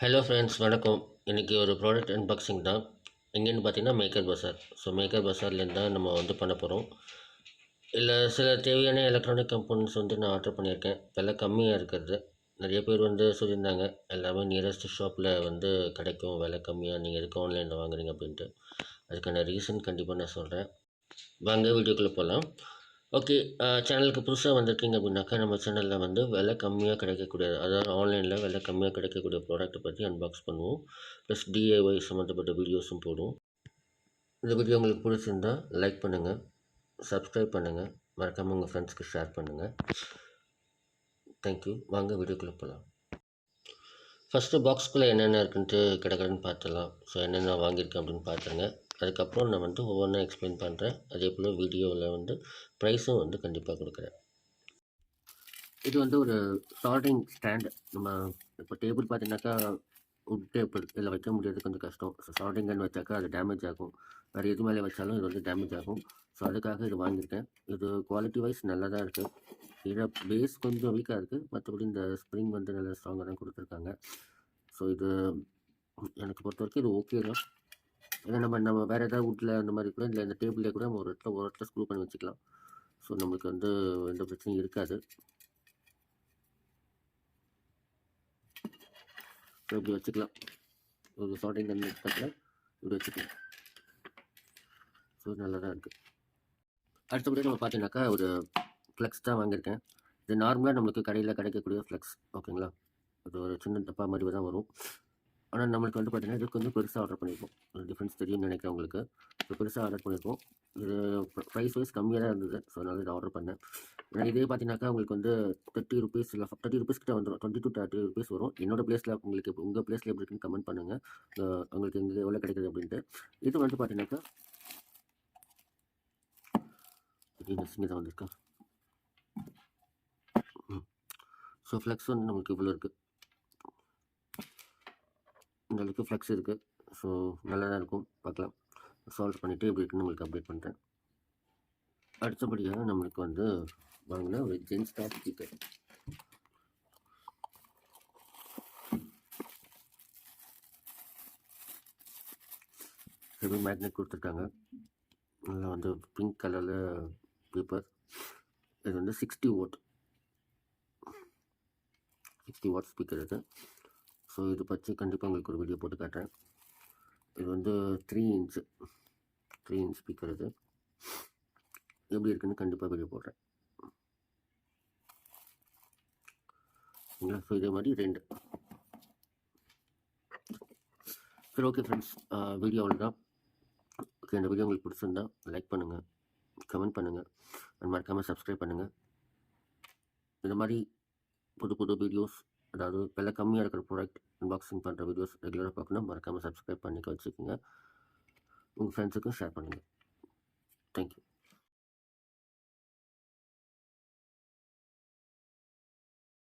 Hello friends வணக்கம். இன்றைக்கி ஒரு ப்ராடக்ட் அன்பாக்சிங் தான். எங்கேன்னு பார்த்தீங்கன்னா மேக்கர் பஸார் ஸோ மேக்கர் பஸார்லேருந்து தான் நம்ம வந்து பண்ண போகிறோம் இல்லை சில தேவையான எலக்ட்ரானிக் கம்போனன்ட்ஸ் வந்து நான் ஆர்டர் பண்ணியிருக்கேன். விலை கம்மியாக இருக்கிறது. நிறைய பேர் வந்து சொல்லியிருந்தாங்க எல்லாமே நியரஸ்ட் ஷாப்பில் வந்து கிடைக்கும். விலை கம்மியாக நீங்கள் எதுக்கு ஆன்லைனில் வாங்குறீங்க அப்படின்ட்டு. அதுக்கான ரீசன் கண்டிப்பாக நான் சொல்கிறேன் வாங்க வீடியோக்குள்ளே போகலாம். ஓகே சேனலுக்கு uh, புதுசாக வந்திருக்கீங்க அப்படின்னாக்கா நம்ம சேனலில் வந்து விலை கம்மியாக கிடைக்கக்கூடிய அதாவது ஆன்லைனில் விலை கம்மியாக கிடைக்கக்கூடிய ப்ராடக்ட்டை பற்றி அன்பாக்ஸ் பண்ணுவோம். ப்ளஸ் டிஏஒய் சம்மந்தப்பட்ட வீடியோஸும் போடுவோம். இந்த வீடியோ உங்களுக்கு பிடிச்சிருந்தா லைக் பண்ணுங்கள் சப்ஸ்கிரைப் பண்ணுங்கள் மறக்காமல் உங்கள் ஃப்ரெண்ட்ஸ்க்கு ஷேர் பண்ணுங்கள் தேங்க்யூ வாங்க வீடியோக்குள்ளே போகலாம் ஃபஸ்ட்டு பாக்ஸ்குள்ளே என்னென்ன இருக்குன்ட்டு கிடக்கிறன்னு பார்த்துடலாம். ஸோ என்னென்ன வாங்கியிருக்கேன் அப்படின்னு பார்த்துருங்க. அதுக்கப்புறம் நான் வந்து ஒவ்வொன்றா எக்ஸ்பிளைன் பண்ணுறேன் அதே போல் வீடியோவில் வந்து ப்ரைஸும் வந்து கண்டிப்பாக கொடுக்குறேன். இது வந்து ஒரு சால்டிங் ஸ்டாண்டு நம்ம இப்போ டேபிள் பார்த்தீங்கன்னாக்கா உட் டேபிள் இதில் வைக்க முடியாது கொஞ்சம் கஷ்டம். ஸோ சால்டிங் கன் வச்சாக்கா அது டேமேஜ் ஆகும். வேறு எது மேலே வச்சாலும் இது வந்து டேமேஜ் ஆகும். ஸோ அதுக்காக இது வாங்கியிருக்கேன். இது குவாலிட்டி வைஸ் நல்லா தான் இருக்குது இதில் பேஸ் கொஞ்சம் வீக்காக இருக்குது மற்றபடி இந்த ஸ்ப்ரிங் வந்து நல்லா ஸ்ட்ராங்காக தான் கொடுத்துருக்காங்க. ஸோ இது எனக்கு பொறுத்த வரைக்கும் இது ஓகே தான். இல்லை நம்ம நம்ம வேறு ஏதாவது வுட்டில் அந்த மாதிரி கூட இல்லை இந்த டேபிளே கூட நம்ம ஒரு இடத்துல ஒரு இடத்துல ஸ்க்ரூ பண்ணி வச்சுக்கலாம். ஸோ நம்மளுக்கு வந்து எந்த பிரச்சனையும் இருக்காது. இப்படி வச்சுக்கலாம். ஒரு ஷார்டிங் தண்ணி பக்கத்தில் இப்படி வச்சுக்கலாம். ஸோ நல்லா தான் இருக்குது அடுத்தபடியாக நம்ம பார்த்தீங்கன்னாக்கா ஒரு ஃப்ளெக்ஸ் தான் வாங்கியிருக்கேன். இது நார்மலாக நம்மளுக்கு கடையில் கிடைக்கக்கூடிய ஃப்ளெக்ஸ் ஓகேங்களா அது ஒரு சின்ன டப்பா மாதிரி தான் வரும். ஆனால் நம்மளுக்கு வந்து பார்த்திங்கன்னா இதுக்கு வந்து பெருசாக ஆர்டர் பண்ணியிருக்கோம் டிஃப்ரென்ஸ் தெரியும்னு நினைக்கிறேன் உங்களுக்கு. இப்போ பெருசாக ஆர்டர் பண்ணியிருக்கோம் இது ப்ரைஸ் வைஸ் கம்மியாக தான் இருந்தது. ஸோ அதனால் இதை ஆர்டர் பண்ணேன். ஏன்னா இதே பார்த்தீங்கன்னாக்கா உங்களுக்கு வந்து தேர்ட்டி ருபீஸ் இல்லை தேர்ட்டி ருபீஸ் கிட்ட வந்துடும் டுவெண்ட்டி டூ தேர்ட்டி ருபீஸ் வரும். என்னோட பிளேஸில் உங்களுக்கு உங்கள் பிளேஸில் எப்படி இருக்குன்னு கமெண்ட் பண்ணுங்கள் உங்களுக்கு எங்கே எவ்வளோ கிடைக்குது அப்படின்ட்டு. இது வந்து பார்த்தீங்கன்னாக்கா இது சின்னதாக வந்திருக்கா? ஸோ ஃப்ளெக்ஸ் வந்து நம்மளுக்கு இவ்வளோ இருக்குது அளவுக்கு ஃப்ளெக்ஸ் இருக்குது ஸோ நல்லா தான் இருக்கும். பார்க்கலாம். சால்வ் பண்ணிவிட்டு எப்படி இருக்குன்னு உங்களுக்கு அப்டேட் பண்ணுறேன் அடுத்தபடியாக நம்மளுக்கு வந்து வாங்கின ஒரு gents top speaker heavy magnet கொடுத்துருக்காங்க. அதில் வந்து பிங்க் கலரில் பேப்பர் இது வந்து sixty watt sixty watt speaker இது. ஸோ இது பற்றி கண்டிப்பாக உங்களுக்கு ஒரு வீடியோ போட்டு காட்டுறேன். இது வந்து three inch three inch speaker இது. எப்படி இருக்குன்னு கண்டிப்பாக வீடியோ போடுறேன். இல்லை ஸோ இதே மாதிரி ரெண்டு. சரி ஓகே ஃப்ரெண்ட்ஸ் வீடியோ அவ்வளோதான் ஓகே இந்த வீடியோ உங்களுக்கு பிடிச்சிருந்தா லைக் பண்ணுங்கள் கமெண்ட் பண்ணுங்கள் அண்ட் மறக்காமல் சப்ஸ்கிரைப் பண்ணுங்கள் இந்த மாதிரி புது புது வீடியோஸ் அதாவது விலை கம்மியாக இருக்கிற ப்ராடக்ட் அன்பாக்சிங் பண்ணுற வீடியோஸ் ரெகுலராக பார்க்கணும் மறக்காமல் சப்ஸ்கிரைப் பண்ணிக்க வச்சுக்கோங்க. உங்கள் ஃப்ரெண்ட்ஸுக்கும் ஷேர் பண்ணுங்கள்